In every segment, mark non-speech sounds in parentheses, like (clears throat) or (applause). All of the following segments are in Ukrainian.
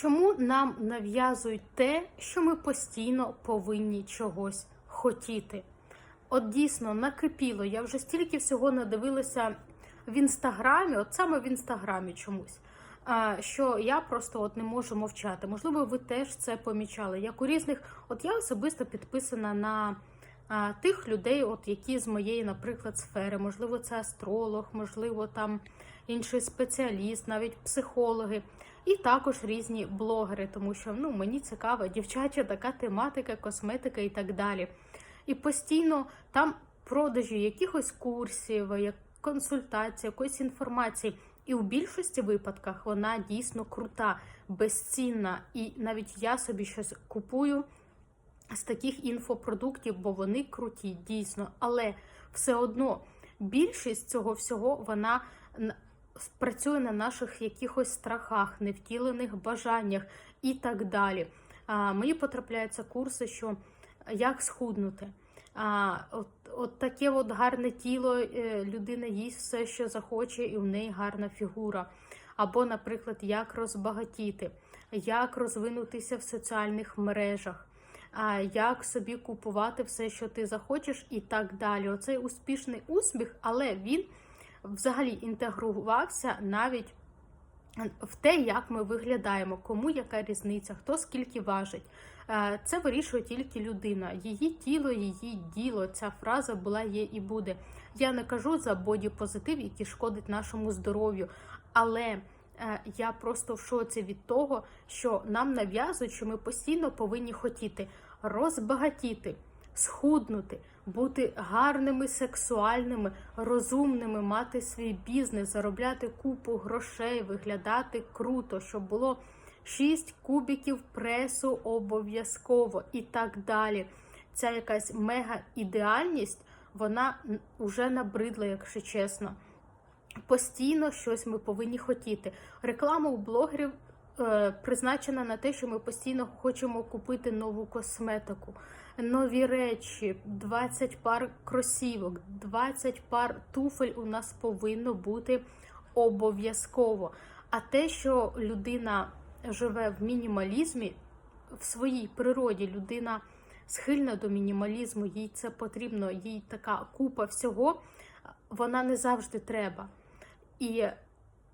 Чому нам нав'язують те, що ми постійно повинні чогось хотіти? От дійсно накипіло. Я вже стільки всього надивилася в інстаграмі, от саме в інстаграмі чомусь. Що я просто от не можу мовчати. Можливо, ви теж це помічали. Як у різних, от я особисто підписана на тих людей, от які з моєї, наприклад, сфери. Можливо, це астролог, можливо, там інший спеціаліст, навіть психологи, і також різні блогери, тому що ну мені цікава дівчача така тематика, косметика і так далі. І постійно там продажі якихось курсів, як консультація, якоїсь інформації. І в більшості випадках вона дійсно крута, безцінна. І навіть я собі щось купую з таких інфопродуктів, бо вони круті, дійсно. Але все одно більшість цього всього вона працює на наших якихось страхах, невтілених бажаннях і так далі. А, мені потрапляються курси, що як схуднути. А, от, от таке от гарне тіло, е, людина їсть все, що захоче, і в неї гарна фігура. Або, наприклад, як розбагатіти, як розвинутися в соціальних мережах, як собі купувати все, що ти захочеш, і так далі. Оцей успішний успіх, але він взагалі інтегрувався навіть в те, як ми виглядаємо, кому яка різниця, хто скільки важить. Е, Це вирішує тільки людина. Її тіло, її діло. Ця фраза була, є і буде. Я не кажу за бодіпозитив, який шкодить нашому здоров'ю, але е, я просто в шоці від того, що нам нав'язують, що ми постійно повинні хотіти розбагатіти, схуднути, бути гарними, сексуальними, розумними, мати свій бізнес, заробляти купу грошей, виглядати круто, щоб було 6 кубиків пресу обов'язково і так далі. Ця якась мега ідеальність, вона вже набридла, якщо чесно. Постійно щось ми повинні хотіти. Реклама у блогерів призначена на те, що ми постійно хочемо купити нову косметику, нові речі, 20 пар кросівок, 20 пар туфель у нас повинно бути обов'язково. А те, що людина живе в мінімалізмі, в своїй природі людина схильна до мінімалізму, їй це потрібно, їй така купа всього, вона не завжди треба. І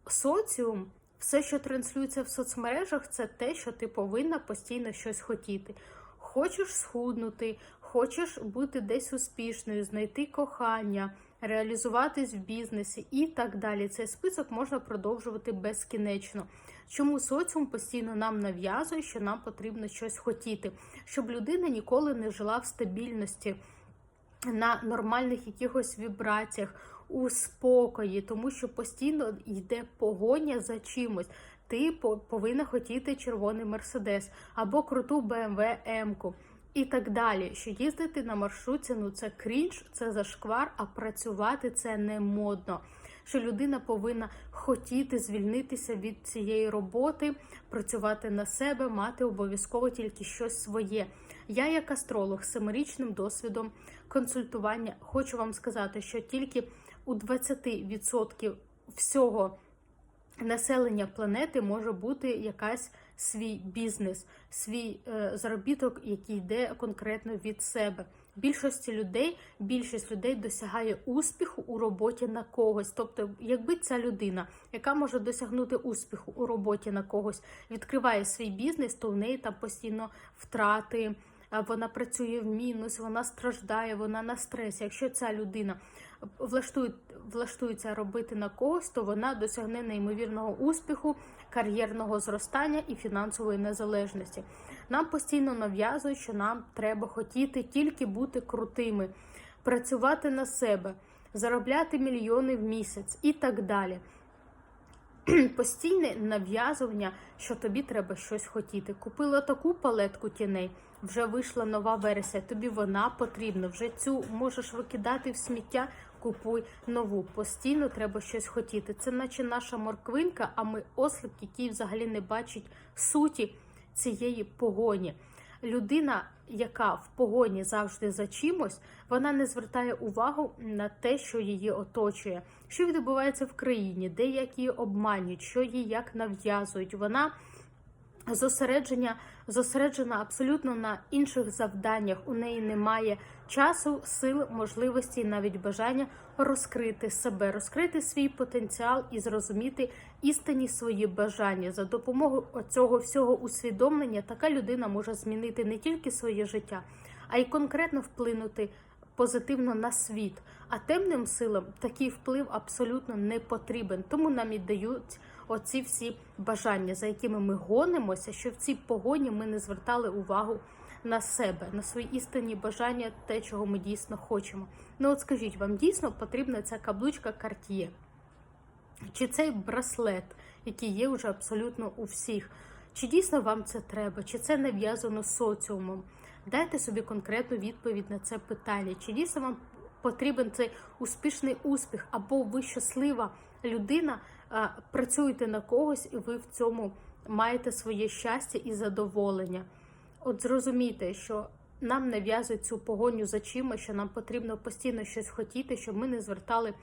соціум, все, що транслюється в соцмережах, це те, що ти повинна постійно щось хотіти. Хочеш схуднути, хочеш бути десь успішною, знайти кохання, реалізуватись в бізнесі і так далі. Цей список можна продовжувати безкінечно. Чому соціум постійно нам нав'язує, що нам потрібно щось хотіти, щоб людина ніколи не жила в стабільності на нормальних якихось вібраціях, у спокої, тому що постійно йде погоня за чимось. Ти по- повинна хотіти червоний мерседес або круту BMW М-ку і так далі. Що їздити на маршрутці, ну це крінж, це зашквар, а працювати це не модно. Що людина повинна хотіти звільнитися від цієї роботи, працювати на себе, мати обов'язково тільки щось своє. Я, як астролог з семирічним досвідом консультування, хочу вам сказати, що тільки у 20% всього населення планети може бути якась свій бізнес, свій е, заробіток, який йде конкретно від себе. Більшості людей, більшість людей досягає успіху у роботі на когось. Тобто, якби ця людина, яка може досягнути успіху у роботі на когось, відкриває свій бізнес, то в неї там постійно втрати. Вона працює в мінус, вона страждає, вона на стресі. Якщо ця людина влаштує, влаштується робити на когось, то вона досягне неймовірного успіху, кар'єрного зростання і фінансової незалежності. Нам постійно нав'язують, що нам треба хотіти тільки бути крутими, працювати на себе, заробляти мільйони в місяць і так далі. (clears throat) Постійне нав'язування, що тобі треба щось хотіти. Купила таку палетку тіней, вже вийшла нова версія. Тобі вона потрібна. Вже цю можеш викидати в сміття, купуй нову. Постійно треба щось хотіти. Це наче наша морквинка, а ми ослик, який взагалі не бачить суті цієї погоні. Людина, яка в погоні завжди за чимось, вона не звертає увагу на те, що її оточує, що відбувається в країні, де як її обманюють, що їй як нав'язують. Вона зосередження, зосереджена абсолютно на інших завданнях. У неї немає часу, сил, можливості, навіть бажання розкрити себе, розкрити свій потенціал і зрозуміти істинні свої бажання. За допомогою цього всього усвідомлення така людина може змінити не тільки своє життя, а й конкретно вплинути позитивно на світ. А темним силам такий вплив абсолютно не потрібен. Тому нам і дають оці всі бажання, за якими ми гонимося, що в цій погоні ми не звертали увагу на себе, на свої істинні бажання, те, чого ми дійсно хочемо. Ну от скажіть, вам дійсно потрібна ця каблучка Cartier? Чи цей браслет, який є вже абсолютно у всіх? Чи дійсно вам це треба? Чи це нав'язано соціумом? Дайте собі конкретну відповідь на це питання. Чи дійсно вам потрібен цей успішний успіх, або ви щаслива людина, працюєте на когось, і ви в цьому маєте своє щастя і задоволення? От зрозумійте, що нам нав'язують цю погоню за чимось, що нам потрібно постійно щось хотіти, щоб ми не звертали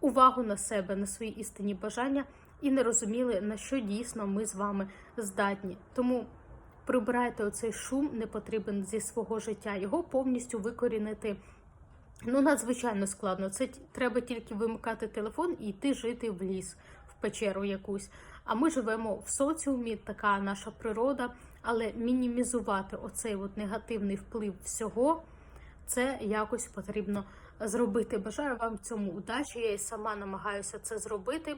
увагу на себе, на свої істинні бажання і не розуміли, на що дійсно ми з вами здатні. Тому прибирайте оцей шум, не потрібен зі свого життя. Його повністю викорінити. Ну, надзвичайно складно. Це треба тільки вимикати телефон і йти жити в ліс, в печеру якусь. А ми живемо в соціумі, така наша природа, але мінімізувати оцей от негативний вплив всього, це якось потрібно зробити. Бажаю вам цьому удачі. Я і сама намагаюся це зробити,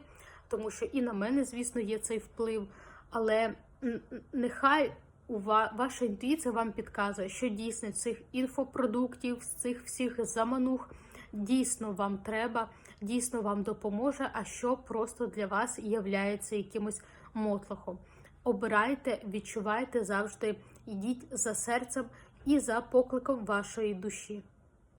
тому що і на мене, звісно, є цей вплив. Але нехай ваша інтуїція вам підказує, що дійсно цих інфопродуктів, цих всіх заманух дійсно вам треба, дійсно вам допоможе, а що просто для вас являється якимось мотлохом. Обирайте, відчувайте завжди, йдіть за серцем і за покликом вашої душі.